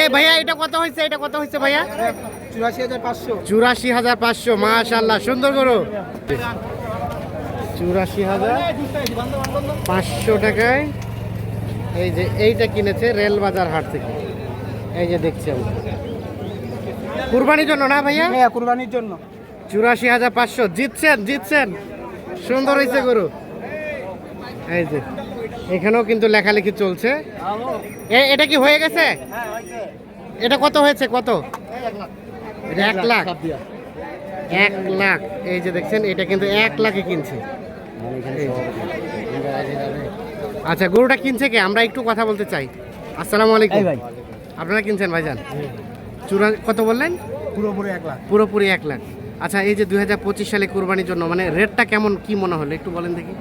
এই ভাইয়া এটা কত হয়েছে এটা কত হয়েছে ভাইয়া? চুরাশি হাজার পাঁচশো। চুরাশি হাজার পাঁচশো মাশাল্লাহ সুন্দর করো চুরাশি হাজার পাঁচশো টাকায়। এই যে এইটা কিনেছে রেলবাজার হাট থেকে। এই যে দেখছি আমরা কুরবানির জন্য না ভাইয়া? হ্যাঁ কুরবানির জন্য। চুরাশি হাজার পাঁচশো। জিতছেন জিতছেন। সুন্দর হয়েছে গরু। এই যে। এখানেও কিন্তু লেখালেখি চলছে। এটা কি হয়ে গেছে? এটা কত হয়েছে? কত? এক লাখ। এক লাখ। এই যে দেখছেন এটা কিন্তু এক লাখে কিনছে। আচ্ছা গরুটা কিনছে কে? আমরা একটু কথা বলতে চাই। আসসালামু আলাইকুম। আপনারা কিনছেন ভাইজান? চূড়া কত বললেন? পুরোপুরি এক লাখ। পুরোপুরি এক লাখ। আচ্ছা এই যে দু হাজার পঁচিশ সালে কুরবানির জন্য মানে রেটটা কেমন কি মনে হলো? একটু বলেন দেখি।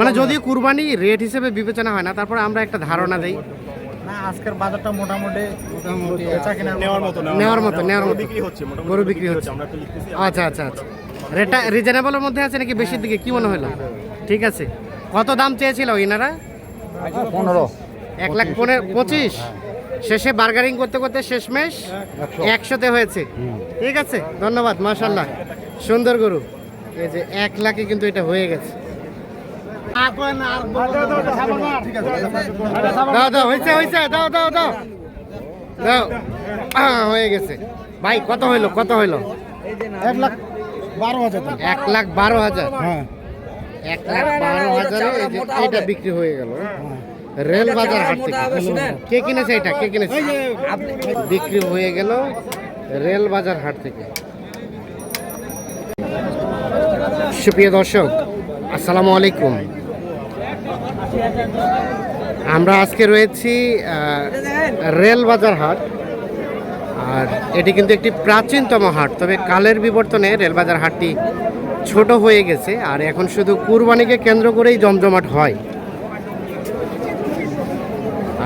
মানে যদিও কুরবানি রেট হিসেবে বিবেচনা হয় না তারপর আমরা একটা ধারণা দেই। না আজকের বাজারটা মোটামুটি মোটামুটি বেচা কেনা নেওয়ার মতো নেওয়ার মতো নেওয়ার মতো। বিক্রি হচ্ছে গরু বিক্রি হচ্ছে আমরা তো লিখতেছি আচ্ছা আচ্ছা আচ্ছা। রেটটা রিজনেবলের মধ্যে আছে নাকি বেশির দিকে? কি মনে হলো? ঠিক আছে। কত দাম চেয়েছিল ইনারা? পনেরো। এক লাখ পনেরো পঁচিশ? শেষে বার্গারিং করতে করতে শেষমেশ একশোতে হয়েছে। ঠিক আছে? ধন্যবাদ মাশাল্লাহ সুন্দর গরু। এই যে এক লাখে কিন্তু এটা হয়ে গেছে। দাও দাও হয়েছে হয়েছে দাও দাও দাও। দাও। হয়ে গেছে। ভাই কত হইল কত হইল? এক লাখ বারো হাজার এক লাখ বারো হাজার। হ্যাঁ। এক লাখ বারো হাজারে এটা বিক্রি হয়ে গেল। রেল বাজার হাট থেকে। কে কিনেছে এটা? কে কিনেছে? বিক্রি হয়ে গেল রেল বাজার হাট থেকে। সুপ্রিয় দর্শক আসসালামু আলাইকুম। আমরা আজকে রয়েছি রেল বাজার হাট। আর এটি কিন্তু একটি প্রাচীনতম হাট তবে কালের বিবর্তনে রেলবাজার হাটটি ছোট হয়ে গেছে। আর এখন শুধু কুরবানিকে কেন্দ্র করেই জমজমাট হয়।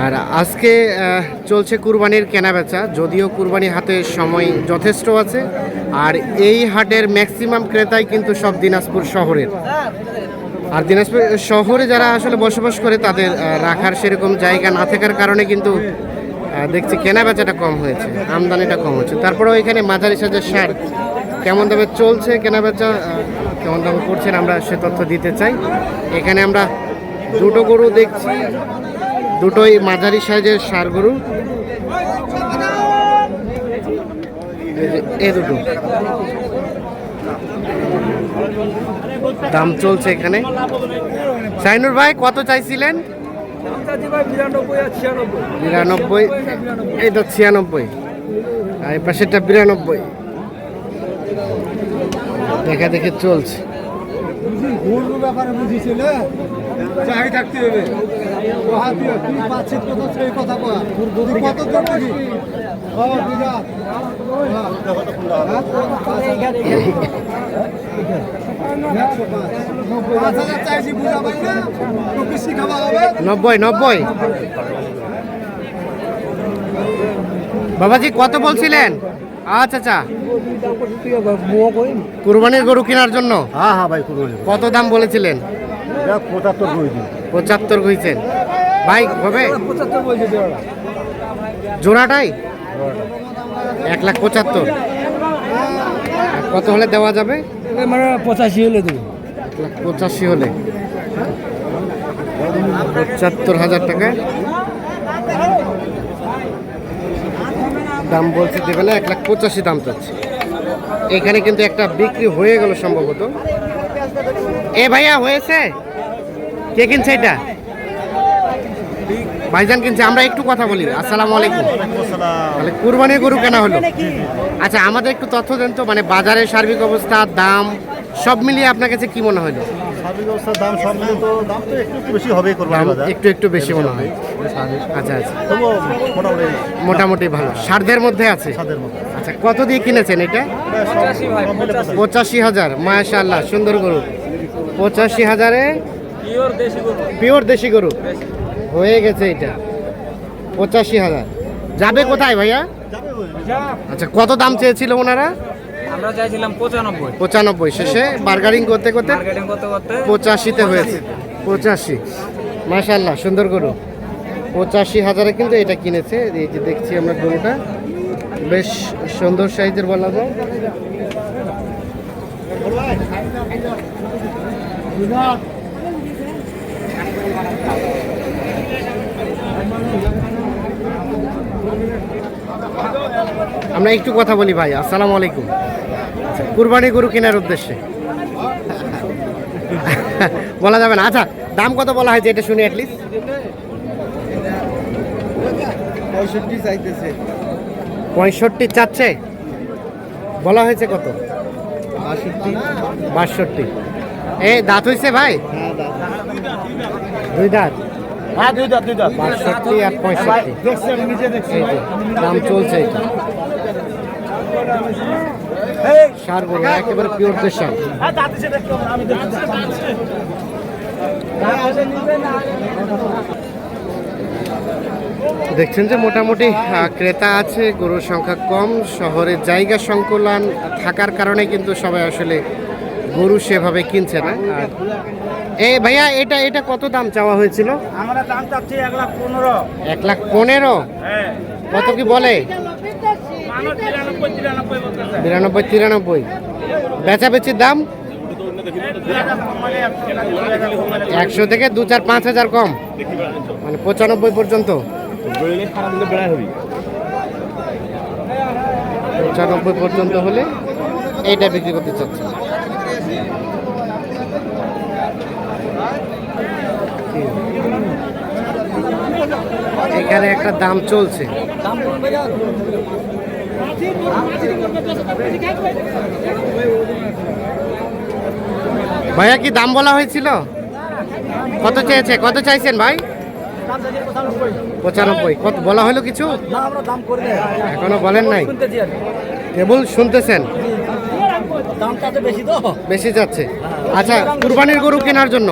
আর আজকে চলছে কুরবানির কেনাবেচা, যদিও কুরবানি হাতে সময় যথেষ্ট আছে, আর এই হাটের ম্যাক্সিমাম ক্রেতাই কিন্তু সব দিনাজপুর শহরের। আর দিনাজপুর শহরে যারা আসলে বসবাস করে, তাদের রাখার সেরকম জায়গা না থাকার কারণে কিন্তু দেখছি কেনা বেচাটা কম হয়েছে, আমদানিটা কম হচ্ছে তারপরেও এখানে মাঝারি সাজের সার কেমন দামে চলছে কেনা বেচা কেমন দামে করছেন আমরা সে তথ্য দিতে চাই। এখানে আমরা দুটো গরু দেখছি দুটোই মাঝারি সাইজের সার গরু। এ দুটো। দাম চলছে এখানে। সাইনুর ভাই, কত চাইছিলেন? বিরানব্বই। এইটা ছিয়ানব্বই। আর এই পাশেরটা বিরানব্বই। দেখা দেখে চলছে। চাই থাকতে হবে। নব্বই নব্বই। বাবাজি কত বলছিলেন? আচ্ছা আচ্ছা। কুরবানির গরু কেনার জন্য? হ্যাঁ হ্যাঁ ভাই কত দাম বলেছিলেন? পঁচাত্তর দিন পঁচাত্তর কইছেন ভাই হবে? পঁচাত্তর বলছে জোড়াটাই? এক লাখ পঁচাত্তর। কত হলে দেওয়া যাবে? মানে পঁচাশি হলে দেবো। এক লাখ পঁচাশি হলে। পঁচাত্তর হাজার টাকা। দাম বলছে দেবে না এক লাখ পঁচাশি দাম চাচ্ছে। এখানে কিন্তু একটা বিক্রি হয়ে গেল সম্ভবত। এ ভাইয়া হয়েছে? কে কিনছে এটা? ভাইজান কিনছে আমরা একটু কথা বলি। আসসালামু আলাইকুম। তাহলে কুরবানির গরু কেনা হলো। আচ্ছা আমাদের একটু তথ্য দেন তো মানে বাজারের সার্বিক অবস্থা দাম সব মিলিয়ে আপনার কাছে কি মনে হলো? দাম সব মিলে তো দাম তো একটু একটু বেশি হবেই একটু একটু বেশি মনে হয়। আচ্ছা আচ্ছা। মোটামুটি মোটামুটি ভালো। সারদের মধ্যে আছে? আচ্ছা কত দিয়ে কিনেছেন এটা? পঁচাশি। হাজার মাশাল্লাহ সুন্দর গরু। পঁচাশি হাজারে পিওর দেশি গরু। হয়ে গেছে এটা। পঁচাশি হাজার। যাবে কোথায় ভাইয়া? আচ্ছা কত দাম চেয়েছিল ওনারা? আমরা চাইছিলাম পঁচানব্বই। পঁচানব্বই। শেষে বার্গারিং করতে করতে পঁচাশিতে হয়েছে। পঁচাশি। মাশাল্লাহ সুন্দর গরু। পঁচাশি হাজারে কিন্তু এটা কিনেছে। এই যে দেখছি আমরা গরুটা। বেশ সুন্দর সাইজের বলা যায়। আমরা একটু কথা বলি ভাই আসসালামু আলাইকুম। আচ্ছা, কুরবানি গরু কেনার উদ্দেশ্যে। বলা যাবে না। আচ্ছা দাম কত বলা হয়েছে এটা শুনি অ্যাটলিস্ট পঁয়ষট্টি চাইতেছে। পঁয়ষট্টি চাচ্ছে? বলা হয়েছে কত? বাষট্টি। বাষট্টি। এ দাঁত হয়েছে ভাই? হ্যাঁ দুই দাঁত। হ্যাঁ দুই দাঁত দুই দাঁত। বাষট্টি আর পঁয়ষট্টি। দেখছেন নিজে দাম চলছে এটা। সার একেবারে পিওর দেশাল হ্যাঁ দেখছেন যে মোটামুটি ক্রেতা আছে গরুর সংখ্যা কম শহরের জায়গা সংকুলান থাকার কারণে কিন্তু সবাই আসলে গরু সেভাবে কিনছে না। এ ভাইয়া এটা এটা কত দাম চাওয়া হয়েছিল? আমরা দাম চাচ্ছি এক লাখ পনেরো। এক লাখ পনেরো? হ্যাঁ। কত কি বলে? বিরানব্বই তিরানব্বই বেচা বেচির দাম? একশো থেকে দু চার পাঁচ হাজার কম। মানে পঁচানব্বই পর্যন্ত। পঁচানব্বই পর্যন্ত হলে এইটা বিক্রি করতে চাচ্ছে। এখানে একটা দাম চলছে। ভাইয়া কি দাম বলা হয়েছিল? কত চেয়েছে? কত চাইছেন ভাই? পঁচানব্বই। কত বলা হলো কিছু? এখনও বলেন নাই। কেবল শুনতেছেন? বেশি তো। বেশি যাচ্ছে। আচ্ছা কুরবানির গরু কেনার জন্য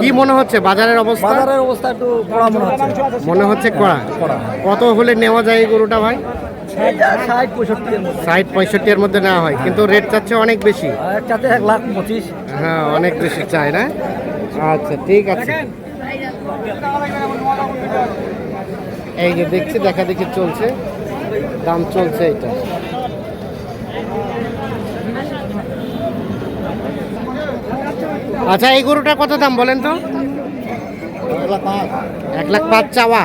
কি মনে হচ্ছে? বাজারের অবস্থা? বাজারের অবস্থা একটু কড়া মনে হচ্ছে। মনে হচ্ছে কড়া। কত হলে নেওয়া যায় এই গরুটা ভাই? ষাট পঁয়ষট্টি এর মধ্যে। ষাট পঁয়ষট্টি এর মধ্যে নেওয়া হয় কিন্তু রেট চাচ্ছে অনেক বেশি। এক লাখ পঁচিশ। হ্যাঁ অনেক বেশি চাই না? আচ্ছা ঠিক আছে। এই যে দেখছি দেখা দেখি চলছে। দাম চলছে এটা আচ্ছা এই গরুটা কত দাম বলেন তো? এক লাখ পাঁচ চাওয়া।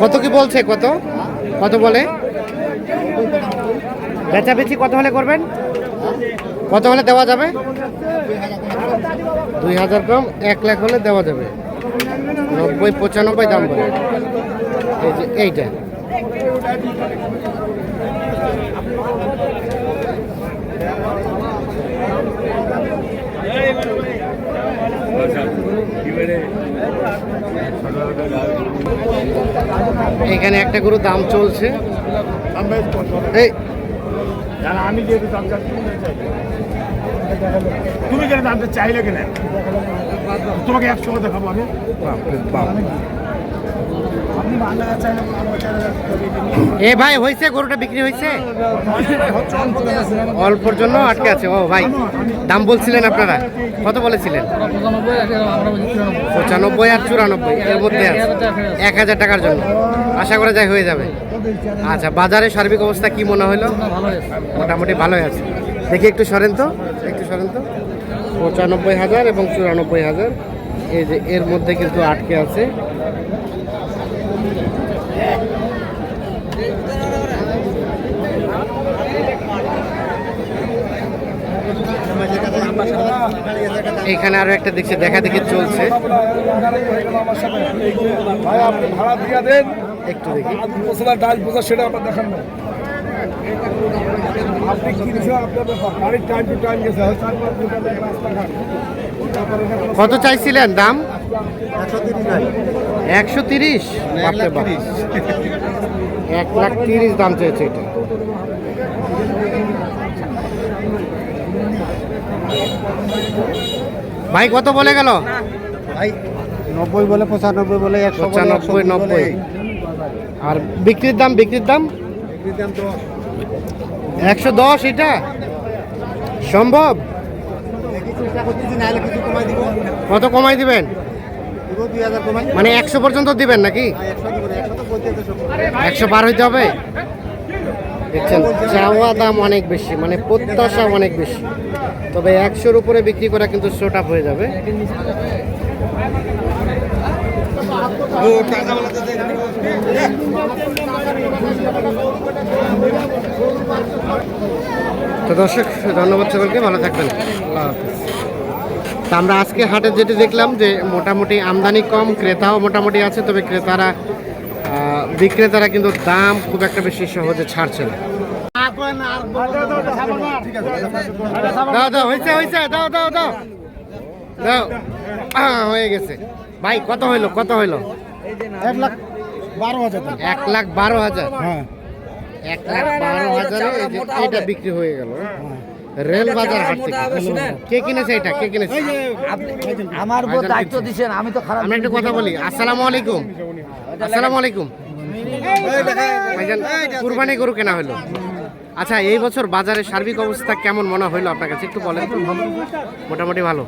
কত কি বলছে, কত? কত বলে? বেচাবেচি কত হলে করবেন? কত হলে দেওয়া যাবে? দুই হাজার কম, এক লাখ হলে দেওয়া যাবে। নব্বই, পঁচানব্বই দাম বলে। এইটা। এখানে একটা গরু দাম চলছে। এই আমি যেহেতু দাম তুমি কেন দামটা চাইলে কেন? তোমাকে একশো দেখাবো আমি। এ ভাই হয়েছে গরুটা বিক্রি হয়েছে অল্পর জন্য আটকে আছে। ও ভাই, দাম বলছিলেন আপনারা? কত বলেছিলেন? পঁচানব্বই আর চুরানব্বই, এর মধ্যে আছে। এক হাজার টাকার জন্য। আশা করা যায় হয়ে যাবে। আচ্ছা বাজারে সার্বিক অবস্থা কি মনে হলো? মোটামুটি ভালোই আছে। দেখি একটু সরেন তো, একটু সরেন তো। পঁচানব্বই হাজার এবং চুরানব্বই হাজার। এই যে এর মধ্যে কিন্তু আটকে আছে। এখানে আরও একটা দেখছি দেখা দেখি চলছে। ভাই আপনি ভাড়া দিয়া দেন। একটু দেখি। ডাল পোসা সেটা আবার দেখান না আপনি কিনছেন আপনার ব্যাপার গাড়ির টাইম টু টাইম গেছে রাস্তাঘাট কত চাইছিলেন দাম? একশো তিরিশ? এক লাখ তিরিশ দাম চেয়েছে এটা। ভাই কত বলে গেল? ভাই নব্বই বলে পঁচানব্বই বলে একশো পঁচানব্বই নব্বই। আর বিক্রির দাম বিক্রির দাম? দাম তো একশো দশ এটা? সম্ভব? কত কমাই দিবেন? মানে একশো পর্যন্ত দিবেন নাকি? একশো পার হইতে হবে? দেখছেন, চাওয়া দাম অনেক বেশি মানে প্রত্যাশা অনেক বেশি। তবে একশোর উপরে বিক্রি করা কিন্তু শোট আপ হয়ে যাবে। তো দর্শক, ধন্যবাদ সকলকে, ভালো থাকবেন। আমরা আজকে হাটে যেটি দেখলাম যে মোটামুটি আমদানি কম, ক্রেতাও মোটামুটি আছে, তবে ক্রেতারা বিক্রেতারা কিন্তু দাম খুব একটা বেশি সহজে ছাড়ছে না। দাও দাও দাও দাও দাও। দাও। হয়ে গেছে। ভাই, কত হইল কত হইল? এক লাখ বারো হাজার এক লাখ বারো হাজার? হ্যাঁ। এক লাখ বারো হাজারে এটা বিক্রি হয়ে গেল রেল বাজার হাট থেকে। কে কিনেছে এটা? কে কিনেছে? আমার উপর দায়িত্ব কিনছে। আমি তো খারাপ একটু কথা বলি। আসসালামু আলাইকুম। আসসালামু আলাইকুম। কুরবানি গরু কেনা হলো। আচ্ছা এই বছর বাজারের সার্বিক অবস্থা কেমন মনে হইল আপনার কাছে? একটু বলেন মোটামুটি ভালো।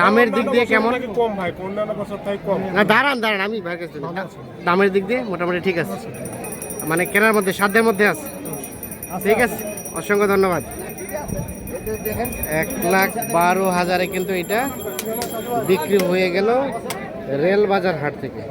দামের দিক দিয়ে কেমন? কম ভাই? অন্যান্য বছর তাই কম? না দাঁড়ান দাঁড়ান আমি ভাই কাছে দামের দিক দিয়ে মোটামুটি ঠিক আছে। মানে কেনার মধ্যে সাধ্যের মধ্যে আছে। ঠিক আছে অসংখ্য ধন্যবাদ। এক লাখ বারো হাজারে কিন্তু এটা বিক্রি হয়ে গেল রেল বাজার হাট থেকে।